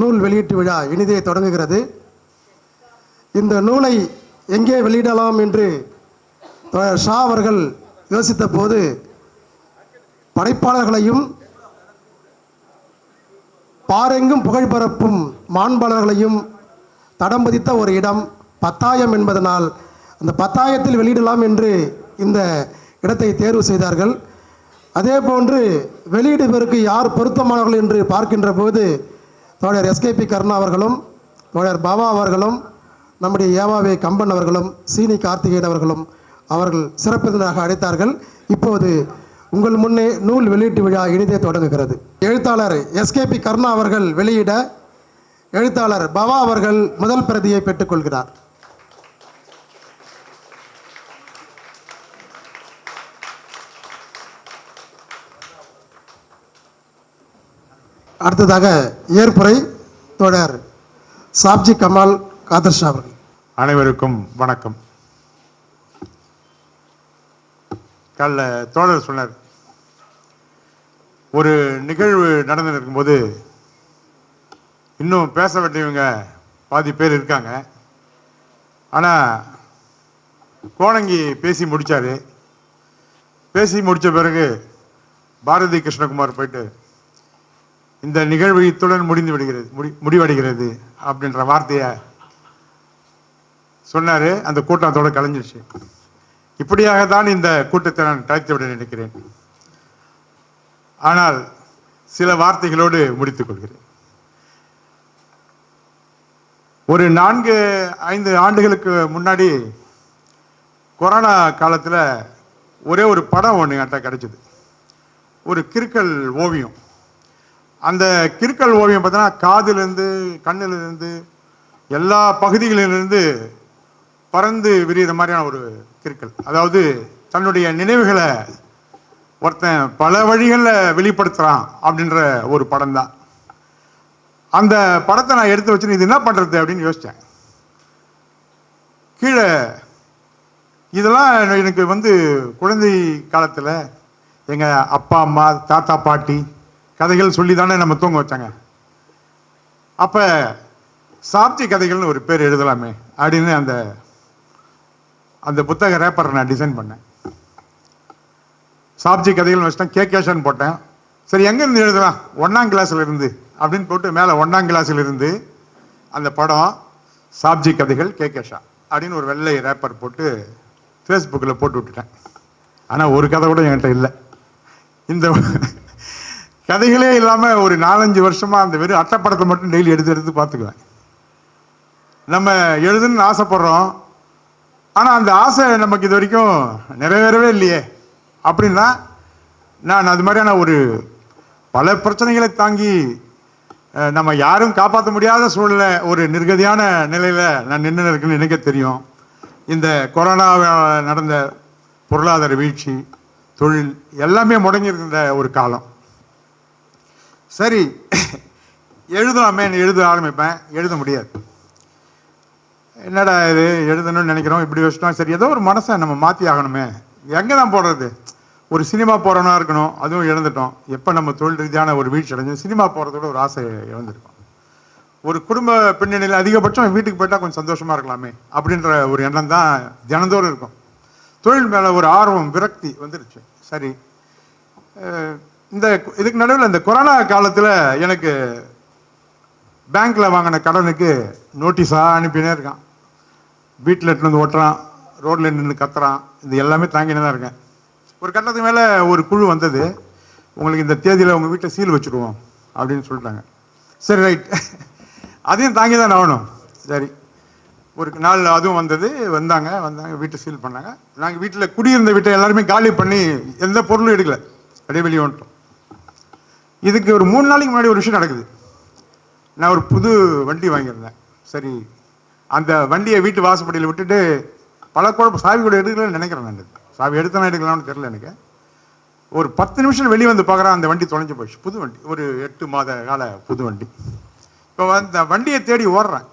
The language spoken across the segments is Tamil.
நூல் வெளியீட்டு விழா இனிதே தொடங்குகிறது. இந்த நூலை எங்கே வெளியிடலாம் என்று ஷா அவர்கள் யோசித்த போது படைப்பாளர்களையும் பாரெங்கும் புகழ் பரப்பும் மாண்பாளர்களையும் தடம் பதித்த ஒரு இடம் பத்தாயம் என்பதனால் அந்த பத்தாயத்தில் வெளியிடலாம் என்று இந்த இடத்தை தேர்வு செய்தார்கள். அதே போன்று வெளியிடுவதற்கு யார் பொருத்தமானவர்கள் என்று பார்க்கின்ற போது தோழர் எஸ்கேபி கருணா அவர்களும் தோழர் பாபா அவர்களும் நம்முடைய ஏவாவே கம்பன் அவர்களும் சீனி கார்த்திகேயன் அவர்களும் அவர்கள் சிறப்பினராக அழைத்தார்கள் இப்போது உங்கள் முன்னே நூல் வெளியீட்டு விழா இனிதே தொடங்குகிறது. எழுத்தாளர் எஸ்கேபி கருணா அவர்கள் வெளியிட எழுத்தாளர் பவா அவர்கள் முதல் பிரதியை பெற்றுக்கொள்கிறார். அடுத்ததாக ஏற்புரை தோழர் சாப்ஜி கமால் காதர்ஷா அவர்கள். அனைவருக்கும் வணக்கம். காலைல தோழர் சொன்னார் ஒரு நிகழ்வு நடந்து இருக்கும்போது இன்னும் பேச வேண்டியவங்க பாதி பேர் இருக்காங்க. ஆனால் கோணங்கி பேசி முடித்தார் பேசி முடித்த பிறகு பாரதி கிருஷ்ணகுமார் போயிட்டு இந்த நிகழ்வு இத்துடன் முடிந்து விடுகிறது முடி முடிவடைகிறது அப்படின்ற வார்த்தையை சொன்னார். அந்த கூட்டம் அதோட கலைஞ்சிருச்சு. இப்படியாக தான் இந்த கூட்டத்தை நான் கலைத்து விட நினைக்கிறேன். ஆனால் சில வார்த்தைகளோடு முடித்துக் கொள்கிறேன். ஒரு நான்கு ஐந்து ஆண்டுகளுக்கு முன்னாடி கொரோனா காலத்தில் ஒரே ஒரு படம் ஒன்று என்கிட்ட கிடைச்சிது. ஒரு கிறுக்கல் ஓவியம். அந்த கிறுக்கல் ஓவியம் பார்த்தோன்னா காதிலிருந்து கண்ணிலிருந்து எல்லா பகுதிகளிலிருந்து பறந்து விரிகிற மாதிரியான ஒரு கிறுக்கல் அதாவது தன்னுடைய நினைவுகளை ஒருத்தன் பல வழிகளில் வெளிப்படுத்துகிறான் அப்படின்ற ஒரு படம் தான். அந்த படத்தை நான் எடுத்து வச்சு இது என்ன பண்ணுறது அப்படின்னு யோசித்தேன் கீழே இதெல்லாம் எனக்கு வந்து குழந்தை காலத்தில் எங்கள் அப்பா அம்மா தாத்தா பாட்டி கதைகள் சொல்லி தானே நம்ம தூங்க வச்சாங்க. அப்போ சாப்தி கதைகள்னு ஒரு பேர் எழுதலாமே அப்படின்னு அந்த அந்த புத்தக ரேப்பரை நான் டிசைன் பண்ணேன். சாப்ஜி கதைகள்னு வச்சுட்டேன் கே கேஷன் போட்டேன். சரி எங்கேருந்து எழுதலாம்? ஒன்றாம் கிளாஸில் இருந்து அப்படின்னு போட்டு மேலே ஒன்றாம் கிளாஸில் இருந்து அந்த படம் சாப்ஜி கதைகள் கே கேஷா அப்படின்னு ஒரு வெள்ளை ரேப்பர் போட்டு ஃபேஸ்புக்கில் போட்டு விட்டுட்டேன். ஆனால் ஒரு கதை கூட என்கிட்ட இல்லை. இந்த கதைகளே இல்லாமல் ஒரு நாலஞ்சு வருஷமாக அந்த வெறும் அட்டைப்படத்தை மட்டும் டெய்லி எடுத்து எடுத்து பார்த்துக்குவேன். நம்ம எழுதுன்னு ஆசைப்படுறோம். ஆனால் அந்த ஆசை நமக்கு இது வரைக்கும் நிறைவேறவே இல்லையே. அப்படின்னா நான் அது மாதிரியான ஒரு பல பிரச்சனைகளை தாங்கி நம்ம யாரும் காப்பாற்ற முடியாத சூழ்நிலை ஒரு நிர்கதியான நிலையில் நான் நின்று இருக்குன்னு நினைக்க தெரியும். இந்த கொரோனா நடந்த பொருளாதார வீழ்ச்சி தொழில் எல்லாமே முடங்கியிருக்கிற ஒரு காலம். சரி. எழுதலாமே எழுத ஆரம்பிப்பேன். எழுத முடியாது. என்னடா இது? எழுதணும்னு நினைக்கிறோம். இப்படி வச்சுட்டோம். சரி ஏதோ ஒரு மனசை நம்ம மாற்றி ஆகணுமே. எங்கே தான் போடுறது? ஒரு சினிமா போகிறோன்னா இருக்கணும். அதுவும் இழந்துட்டோம். எப்போ நம்ம தொழில் ரீதியான ஒரு வீழ்ச்சி அடைஞ்சோம்? சினிமா போகிறதோட ஒரு ஆசை இழந்திருக்கோம். ஒரு குடும்ப பின்னணியில் அதிகபட்சம் வீட்டுக்கு போயிட்டால் கொஞ்சம் சந்தோஷமாக இருக்கலாமே அப்படின்ற ஒரு எண்ணம் தான் தினந்தோறும் இருக்கும். தொழில் மேலே ஒரு ஆர்வம் விரக்தி வந்துருச்சு. சரி. இந்த இதுக்கு நடுவில் இந்த கொரோனா காலத்தில் எனக்கு பேங்க்கில் வாங்கின கடனுக்கு நோட்டீஸாக அனுப்பினே இருக்கான். வீட்டில் எடுத்துட்டு வந்து ஓட்டுறான் ரோட்டில் நின்று கத்துறான். இது எல்லாமே தாங்கினே தான் இருக்கேன். ஒரு கட்டத்துக்கு மேலே ஒரு குழு வந்தது. உங்களுக்கு இந்த தேதியில் உங்கள் வீட்டில் சீல் வச்சுருவோம் அப்படின்னு சொல்லிட்டாங்க. சரி ரைட். அதையும் தாங்கி தான் ஆகணும். சரி. ஒரு நாள் அதுவும் வந்தது. வந்தாங்க. வந்தாங்க. வீட்டை சீல் பண்ணாங்க. நாங்கள் வீட்டில் குடியிருந்த வீட்டை எல்லாருமே காலி பண்ணி எந்த பொருளும் எடுக்கலை. அப்படியே வெளியே வந்துட்டோம். இதுக்கு ஒரு மூணு நாளைக்கு முன்னாடி ஒரு விஷயம் நடக்குது. நான் ஒரு புது வண்டி வாங்கியிருந்தேன். சரி அந்த வண்டியை வீட்டு வாசப்படியில் விட்டுட்டு பல குழப்பம் சாவி கூட எடுக்கலன்னு நினைக்கிறேன் நான். சாவி எடுத்தனா எடுக்கலாம்னு தெரில எனக்கு. ஒரு பத்து நிமிஷம் வெளியே வந்து பார்க்குறேன் அந்த வண்டி தொலைஞ்சு போயிடுச்சு. புது வண்டி ஒரு எட்டு மாத கால புது வண்டி. இப்போ அந்த வண்டியை தேடி ஓடுறேன்.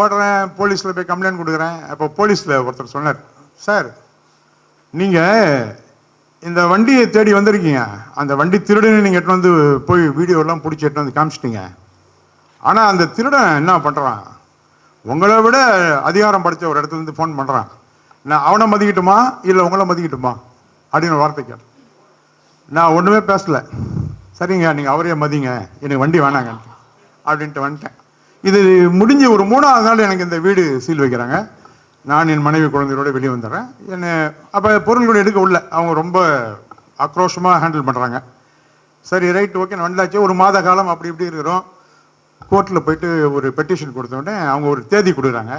ஓடுறேன் போலீஸில் போய் கம்ப்ளைண்ட் கொடுக்குறேன். அப்போ போலீஸில் ஒருத்தர் சொன்னார் சார் நீங்கள் இந்த வண்டியை தேடி வந்திருக்கீங்க. அந்த வண்டி திருடுன்னு நீங்கள் எட்டு வந்து போய் வீடியோலாம் பிடிச்சி எட்டு வந்து காமிச்சிட்டீங்க. ஆனால் அந்த திருடன் என்ன பண்ணுறான் உங்களை விட அதிகாரம் படித்த ஒரு இடத்துல இருந்து ஃபோன் பண்ணுறான் நான் அவனை மதிக்கட்டுமா? இல்லை உங்களை மதிக்கட்டுமா? அப்படின்னு வார்த்தை கேட்டேன். நான் ஒன்றுமே பேசலை. சரிங்க நீங்கள் அவரே மதிங்க. எனக்கு வண்டி வேணாங்க. அப்படின்ட்டு வந்துட்டேன். இது முடிஞ்சு ஒரு மூணாவது நாள் எனக்கு இந்த வீடு சீல் வைக்கிறாங்க. நான் என் மனைவி குழந்தைகளோட வெளியே வந்துடுறேன். என்ன அப்போ பொருள்கள் எடுக்க உள்ள அவங்க ரொம்ப ஆக்ரோஷமாக ஹேண்டில் பண்ணுறாங்க சரி ரைட் ஓகே நான் வந்தாச்சு. ஒரு மாத காலம் அப்படி இப்படி இருக்கிறோம். கோர்ட்டில் போயிட்டு ஒரு பெட்டிஷன் கொடுத்தோடனே அவங்க ஒரு தேதி கொடுக்குறாங்க.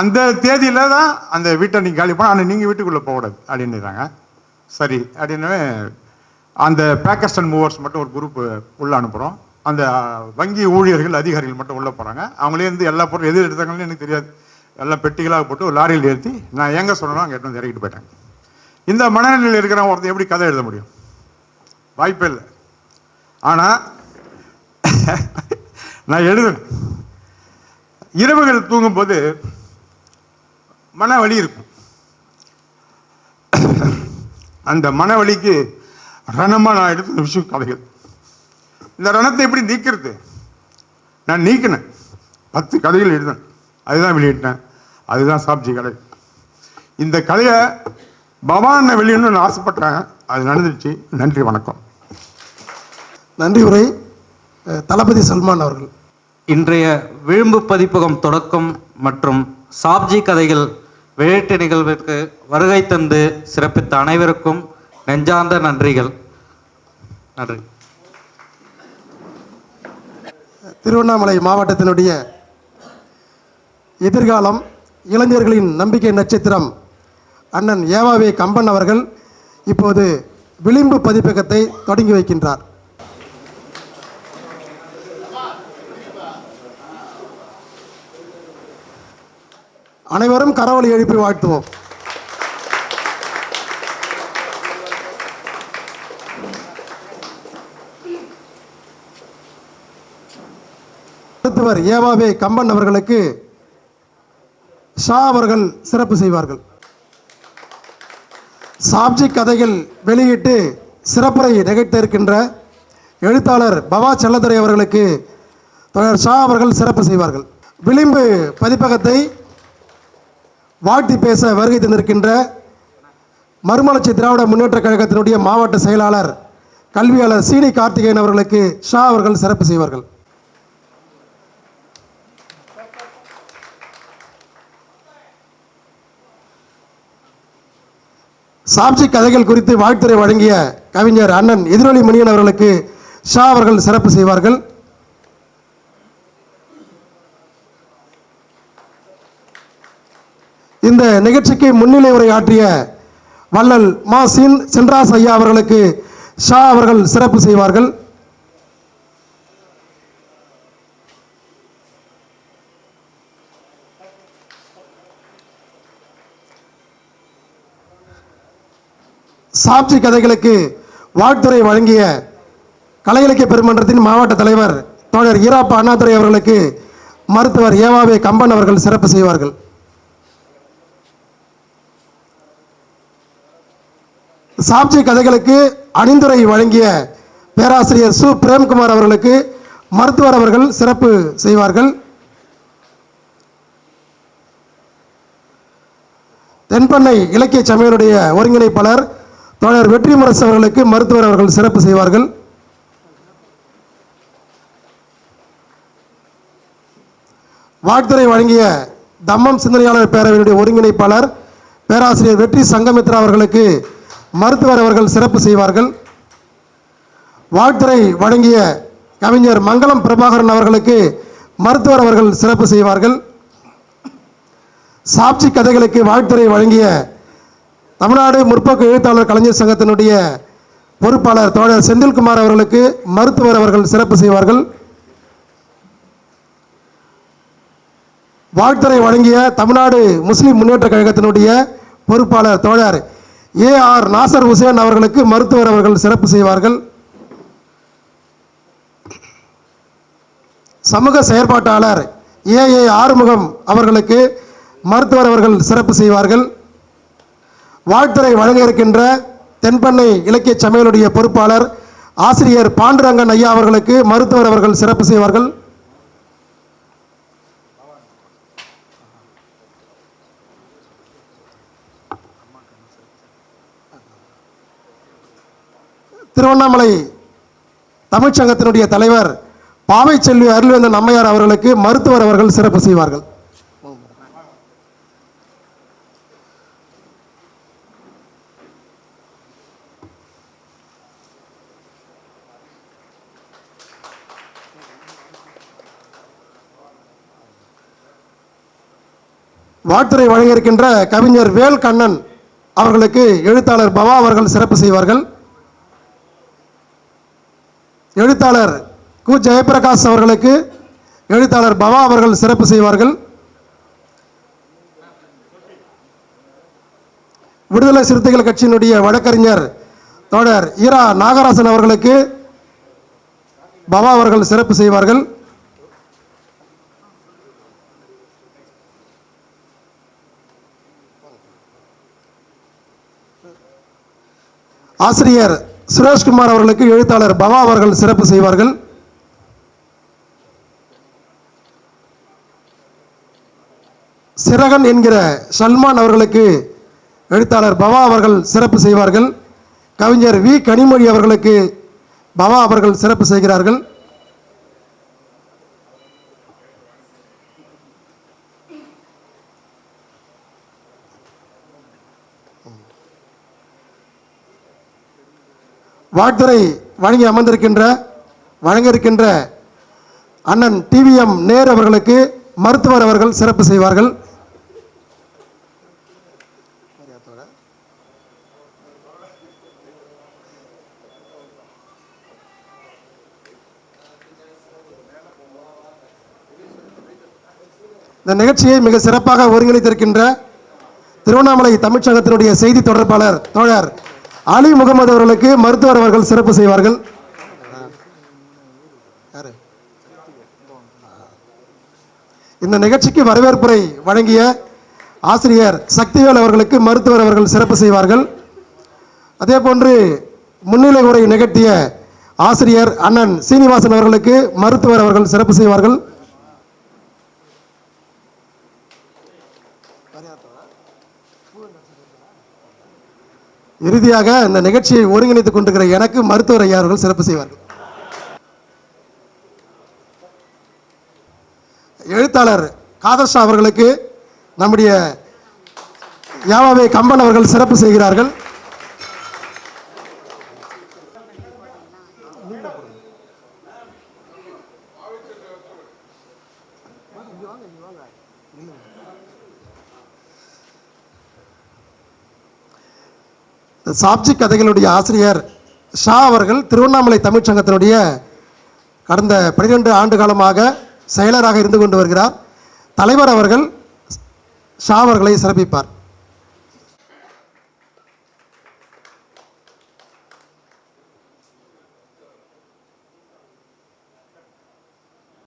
அந்த தேதியில் தான் அந்த வீட்டை நீங்கள் காலி போனால் ஆனால் நீங்கள் வீட்டுக்குள்ளே போகக்கூடாது அப்படின்னுறாங்க. சரி அப்படின்னு அந்த பேக்கஸ்டன் அண்ட் மூவர்ஸ் மட்டும் ஒரு குரூப் உள்ளே அனுப்புகிறோம் அந்த வங்கி ஊழியர்கள் அதிகாரிகள் மட்டும் உள்ளே போகிறாங்க அவங்களே இருந்து எல்லா பொருளும் எது எடுத்தாங்கன்னு எனக்கு தெரியாது. எல்லாம் பெட்டிகளாக போட்டு ஒரு லாரியில் ஏற்றி நான் எங்கே சொல்லணும் அங்கே எடுத்து வந்து இறக்கிட்டு போயிட்டாங்க. இந்த மனநிலையில் இருக்கிற ஒருத்தன் எப்படி கதை எழுத முடியும்? வாய்ப்பே இல்லை. ஆனால் நான் எழுதுனேன் இரவுகள் தூங்கும்போது மன வலி இருக்கும். அந்த மன வலிக்கு ரணமாக நான் எடுத்த விஷயம் கதைகள். இந்த ரணத்தை எப்படி நீக்கிறது? நான் நீக்கினேன். பத்து கதைகள் எழுதினேன். அதுதான் வெளியிட்டேன். அதுதான் சாப்ஜி கதை இந்த கதையை பவானை வெளியிடணும்னு ஆசைப்பட்டேன். அது நடந்துருச்சு. நன்றி வணக்கம். நன்றி உரை தளபதி சல்மான் அவர்கள். இன்றைய விழும்பு பதிப்பகம் தொடக்கம் மற்றும் சாப்ஜி கதைகள் வெளியீட்டு நிகழ்விற்கு வருகை தந்து சிறப்பித்த அனைவருக்கும் நெஞ்சார்ந்த நன்றிகள். நன்றி. திருவண்ணாமலை மாவட்டத்தினுடைய எதிர்காலம் இளைஞர்களின் நம்பிக்கை நட்சத்திரம். அண்ணன் ஏவாவே கம்பன் அவர்கள் இப்போது விளிம்பு பதிப்பகத்தை தொடங்கி வைக்கின்றார். அனைவரும் கரவலை எழுப்பி வாழ்த்துவோம். மருத்துவர் ஏவாவே கம்பன் அவர்களுக்கு ஷா அவர்கள் சிறப்பு செய்வார்கள். சாப்ஜி கதைகள் வெளியிட்டு சிறப்புரை நிகழ்த்த இருக்கின்ற எழுத்தாளர் பவா செல்லதுரை அவர்களுக்கு ஷா அவர்கள் சிறப்பு செய்வார்கள். விளிம்பு பதிப்பகத்தை வாழ்த்தி பேச வருகை தந்திருக்கின்ற மறுமலர்ச்சி திராவிட முன்னேற்றக் கழகத்தினுடைய மாவட்ட செயலாளர் கல்வியாளர் சீனி கார்த்திகேயன் அவர்களுக்கு ஷா அவர்கள் சிறப்பு செய்வார்கள். சாட்சி கதைகள் குறித்து வாழ்த்துறை வழங்கிய கவிஞர் அண்ணன் எதிரொலி மணியன் அவர்களுக்கு ஷா அவர்கள் சிறப்பு செய்வார்கள். இந்த நிகழ்ச்சிக்கு முன்னிலை உரையாற்றிய வள்ளல் மாசின் சென்றாஸ் ஐயா அவர்களுக்கு ஷா அவர்கள் சிறப்பு செய்வார்கள். சாட்சி கதைகளுக்கு வாழ்த்துறை வழங்கிய கலை இலக்கிய பெருமன்றத்தின் மாவட்ட தலைவர் தோழர் ஈராப்பா அண்ணாதுரை அவர்களுக்கு மருத்துவர் ஏவாவே கம்பன் அவர்கள் சிறப்பு செய்வார்கள். சாட்சி கதைகளுக்கு அணிந்துரை வழங்கிய பேராசிரியர் சு. பிரேம்குமார் அவர்களுக்கு மருத்துவர் அவர்கள் சிறப்பு செய்வார்கள். தென்பண்ணை இலக்கிய சமையலுடைய ஒருங்கிணைப்பாளர் தோழர் வெற்றிமுரசு அவர்களுக்கு மருத்துவர் அவர்கள் சிறப்பு செய்வார்கள். வாழ்த்துறை வழங்கிய தம்மம் சிந்தனையாளர் பேரவையினுடைய ஒருங்கிணைப்பாளர் பேராசிரியர் வெற்றி சங்கமித்ரா அவர்களுக்கு மருத்துவர் அவர்கள் சிறப்பு செய்வார்கள். வாழ்த்துறை வழங்கிய கவிஞர் மங்களம் பிரபாகரன் அவர்களுக்கு மருத்துவர் அவர்கள் சிறப்பு செய்வார்கள். சாட்சி கதைகளுக்கு வாழ்த்துறை வழங்கிய தமிழ்நாடு முற்போக்கு எழுத்தாளர் கலைஞர் சங்கத்தினுடைய பொறுப்பாளர் தோழர் செந்தில்குமார் அவர்களுக்கு மருத்துவர் அவர்கள் சிறப்பு செய்வார்கள். வாழ்த்துறை வழங்கிய தமிழ்நாடு முஸ்லிம் முன்னேற்ற கழகத்தினுடைய பொறுப்பாளர் தோழர் ஏ ஆர் நாசர் ஹுசேன் அவர்களுக்கு மருத்துவர் அவர்கள் சிறப்பு செய்வார்கள். சமூக செயற்பாட்டாளர் ஏ ஏ ஆறுமுகம் அவர்களுக்கு மருத்துவர் அவர்கள் சிறப்பு செய்வார்கள். வாழ்த்துறை வழங்க இருக்கின்ற தென்பண்ணை இலக்கிய சமையலுடைய பொறுப்பாளர் ஆசிரியர் பாண்டுரங்கன் ஐயா அவர்களுக்கு மருத்துவர் அவர்கள் சிறப்பு செய்வார்கள். திருவண்ணாமலை தமிழ்ச்சங்கத்தினுடைய தலைவர் பாவை செல்வி அருள்வேந்தன் அம்மையார் அவர்களுக்கு மருத்துவர் அவர்கள் சிறப்பு செய்வார்கள். வாழ்த்துறை வழங்க இருக்கின்ற கவிஞர் வேல் கண்ணன் அவர்களுக்கு எழுத்தாளர் பவா அவர்கள் சிறப்பு செய்வார்கள். எழுத்தாளர் கு. ஜெயபிரகாஷ் அவர்களுக்கு எழுத்தாளர் பவா அவர்கள் சிறப்பு செய்வார்கள். விடுதலை சிறுத்தைகள் கட்சியினுடைய வழக்கறிஞர் தோழர் ஈரா நாகராசன் அவர்களுக்கு பவா அவர்கள் சிறப்பு செய்வார்கள். ஆசிரியர் சுரேஷ்குமார் அவர்களுக்கு எழுத்தாளர் பவா அவர்கள் சிறப்பு செய்வார்கள். சிறகன் என்கிற சல்மான் அவர்களுக்கு எழுத்தாளர் பவா அவர்கள் சிறப்பு செய்வார்கள். கவிஞர் வி கனிமொழி அவர்களுக்கு பவா அவர்கள் சிறப்பு செய்கிறார்கள். வாழ்த்துறை வழங்கி அமர்ந்திருக்கின்ற வழங்க இருக்கின்ற அண்ணன் டிவிஎம் நேர் அவர்களுக்கு மருத்துவர் அவர்கள் சிறப்பு செய்வார்கள். இந்த நிகழ்ச்சியை மிக சிறப்பாக ஒருங்கிணைத்திருக்கின்ற திருவண்ணாமலை தமிழ்ச்சங்கத்தினுடைய செய்தி தொடர்பாளர் தோழர் அலி முகமது அவர்களுக்கு மருத்துவர் அவர்கள் சிறப்பு செய்வார்கள். இந்த நிகழ்ச்சிக்கு வரவேற்புரை வழங்கிய ஆசிரியர் சக்திவேல் அவர்களுக்கு மருத்துவர் அவர்கள் சிறப்பு செய்வார்கள். அதே போன்று முன்னிலை உரை நிகழ்த்திய ஆசிரியர் அண்ணன் சீனிவாசன் அவர்களுக்கு மருத்துவர் அவர்கள் சிறப்பு செய்வார்கள். இறுதியாக இந்த நிகழ்ச்சியை ஒருங்கிணைத்துக் கொண்டிருக்கிற எனக்கு மருத்துவர் ஐயா அவர்கள் சிறப்பு செய்வார்கள். எழுத்தாளர் காதர்ஷா அவர்களுக்கு நம்முடைய யாவாவே கம்பன் அவர்கள் சிறப்பு செய்கிறார்கள் இந்த சாப்ஜி கதைகளுடைய ஆசிரியர் ஷா அவர்கள் திருவண்ணாமலை தமிழ்ச்சங்கத்தினுடைய கடந்த பனிரெண்டு ஆண்டு காலமாக செயலராக இருந்து கொண்டு வருகிறார். தலைவர் அவர்கள் ஷா அவர்களை சிறப்பிப்பார்